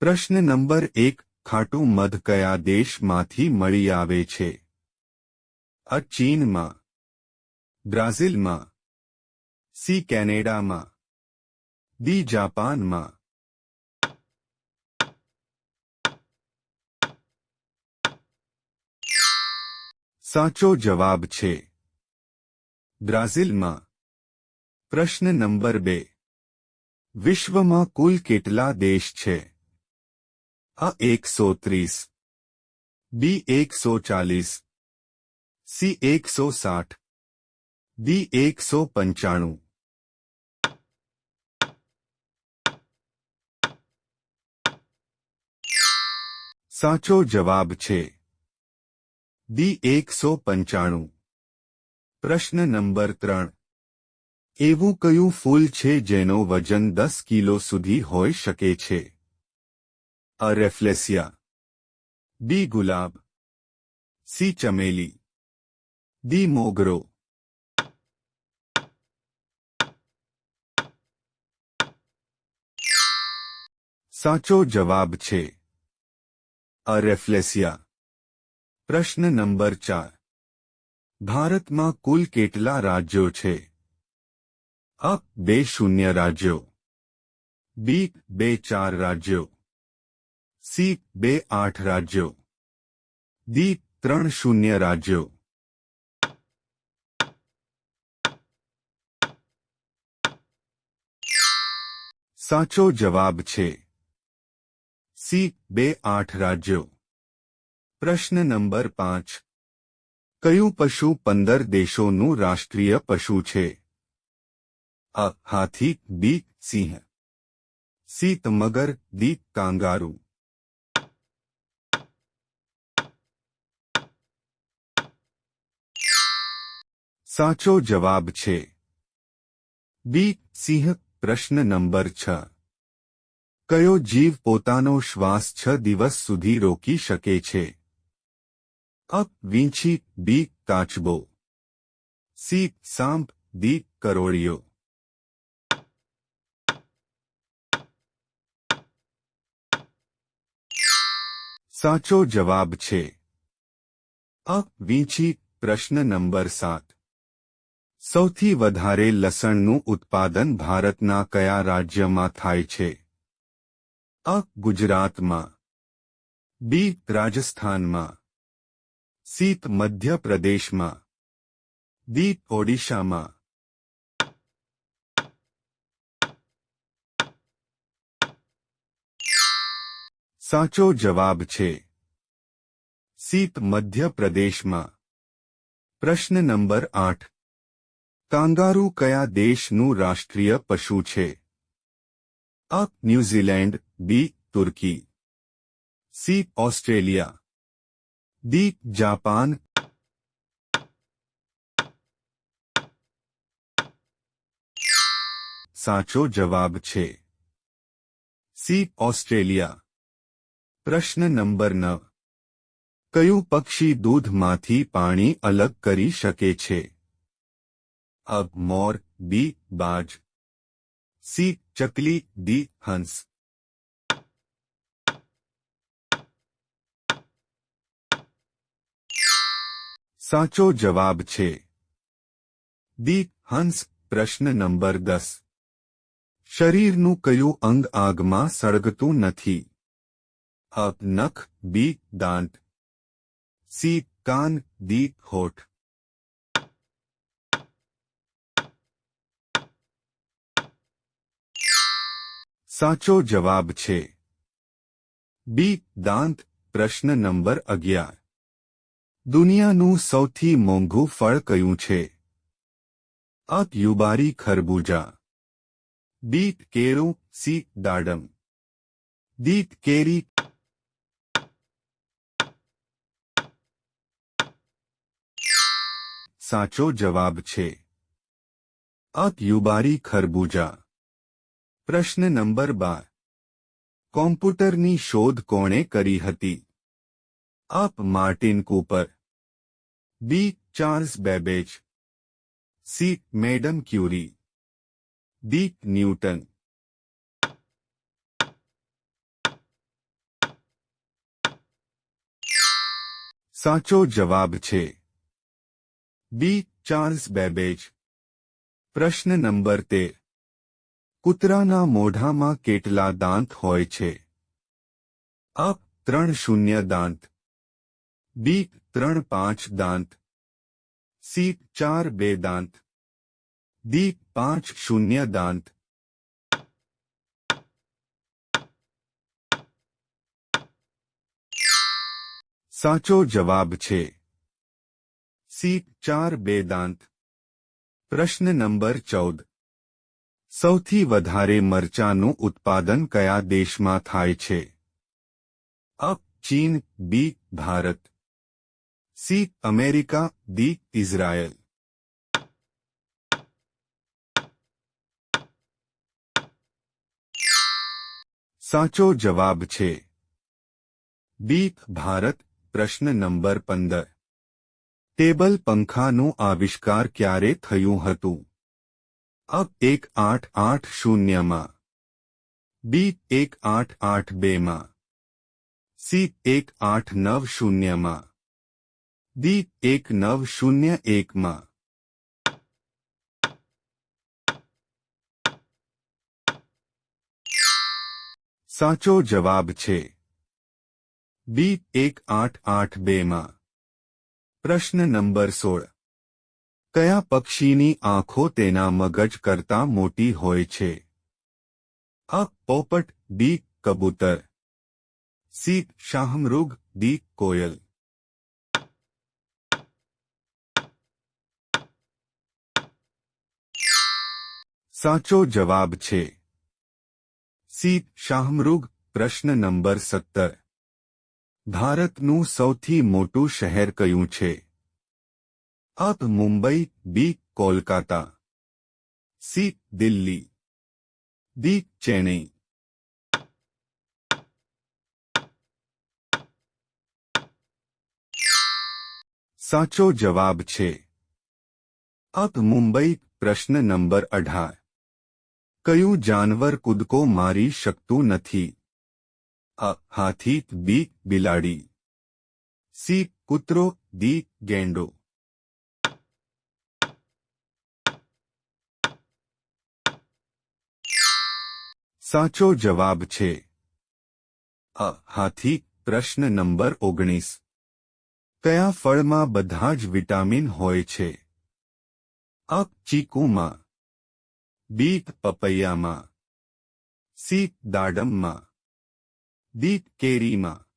પ્રશ્ન નંબર એક, ખાટું મધ કયા દેશમાંથી મળી આવે છે? અ, ચીનમાં, બ્રાઝિલમાં, સી, કેનેડામાં, ડી, જાપાનમાં. સાચો જવાબ છે. બ્રાઝિલમાં. પ્રશ્ન નંબર બે. વિશ્વમાં કુલ કેટલા દેશ છે? અ એકસો ત્રીસ બી એકસો ચાલીસ સી એકસો સાઠ ડી એકસો પંચાણું સાચો જવાબ છે ડી એકસો પંચાણું પ્રશ્ન નંબર ત્રણ એવું કયું ફૂલ છે જેનો વજન દસ કિલો સુધી હોઈ શકે છે અ રેફ્લેસિયા બી ગુલાબ સી ચમેલી ડી મોગરો સાચો જવાબ છે અ રેફ્લેસિયા પ્રશ્ન નંબર ચાર ભારતમાં કુલ કેટલા રાજ્યો છે અ બે શૂન્ય રાજ્યો બી બે ચાર રાજ્યો સી, બે, આઠ રાજ્યો. દી ત્રણ શૂન્ય રાજ્યો. સાચો જવાબ છે. સી, બે, આઠ રાજ્યો. પ્રશ્ન નંબર પાંચ. કયું પશુ પંદર દેશોનું રાષ્ટ્રીય પશુ છે? અ, હાથી, બી, સિંહ. સી મગર દી કાંગારૂ. સાચો જવાબ છે બી સિંહ પ્રશ્ન નંબર છ કયો જીવ પોતાનો શ્વાસ છ દિવસ સુધી રોકી શકે છે અ વીંછી બી કાચબો સી સાંપ દી કરોળિયો સાચો જવાબ છે અ વીંછી પ્રશ્ન નંબર સાત સૌથી વધારે લસણનું ઉત્પાદન ભારતના કયા રાજ્યમાં થાય છે? અ. ગુજરાતમાં, બી. રાજસ્થાનમાં, સી. મધ્યપ્રદેશમાં દી ઓડિશામાં. સાચો જવાબ છે સીત મધ્યપ્રદેશમાં. પ્રશ્ન નંબર આઠ. કાંગારૂ કયા દેશનું રાષ્ટ્રીય પશુ છે? અ, ન્યૂઝીલેન્ડ, બી, તુર્કી. C, Australia. D, Japan. સાચો જવાબ છે. C, Australia. પ્રશ્ન નંબર નવ. કયું પક્ષી દૂધમાંથી પાણી અલગ કરી શકે છે? અબ મોર બી બાજ સી ચકલી ડી હંસ સાચો જવાબ છે દી હંસ પ્રશ્ન નંબર દસ શરીરનું કયું અંગ આગમાં સળગતું નથી અ નખ બી દાંત સી કાન દી હોઠ સાચો જવાબ છે. બી દાંત, પ્રશ્ન નંબર અગિયાર. દુનિયાનું સૌથી મોંઘું ફળ કયું છે? અ. ખરબૂજા. બી કેરું સી દાડમ. દીત કેરી. સાચો જવાબ છે. અ. ખરબૂજા. प्रश्न नंबर बार कॉम्प्यूटर शोध कोणे करी हती आप Martin Cooper B Charles Babbage C madam Curie D Newton साचो जवाब छे बी चार्ल्स बेबेज प्रश्न नंबर तेर કૂતરાના મોઢામાં કેટલા દાંત હોય છે? અ, ત્રણ શૂન્ય દાંત. બી, ત્રણ પાંચ દાંત. સી, ચાર બે દાંત. ડી, પાંચ શૂન્ય દાંત. સાચો જવાબ છે. સી, ચાર બે દાંત. પ્રશ્ન નંબર ચૌદ. સૌથી વધારે મરચાનું ઉત્પાદન કયા દેશમાં થાય છે? અ, ચીન, B, Bharat. C, America, D, Israel. સાચો જવાબ છે. બી, ભારત, પ્રશ્ન નંબર પંદર. ટેબલ પંખાનું આવિષ્કાર ક્યારે થયું હતું? અ એક આઠ આઠ શૂન્યમાં બી એક આઠ આઠ બેમાં સી એક આઠ નવ શૂન્યમાં ડી એક નવ શૂન્ય એકમાં સાચો જવાબ છે બી એક આઠ આઠ બેમાં પ્રશ્ન નંબર સોળ કયા પક્ષીની આંખો તેના મગજ કરતાં મોટી હોય છે? અ, પોપટ ડી કબૂતર. સી, શાહમૃગ, ડી, કોયલ. સાચો જવાબ છે. સી, શાહમૃગ, પ્રશ્ન નંબર સત્તર. ભારતનું સૌથી મોટું શહેર કયું છે? Up Mumbai B Kolkata C Delhi D Chennai સાચો જવાબ છે અપ મુંબઈ પ્રશ્ન નંબર અઢાર કયું જાનવર કૂદકો મારી શકતું નથી અ હાથી બી બિલાડી સી કૂતરો દી ગેંડો સાચો જવાબ છે. અ, હાથી, પ્રશ્ન નંબર ઓગણીસ. કયા ફળમાં બધા જ વિટામિન હોય છે? અ, ચીકુમાં. બી, પપૈયામાં. સી, દાડમમાં. દી કેરીમાં.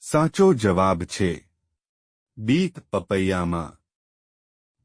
સાચો જવાબ છે. બી, પપૈયામાં.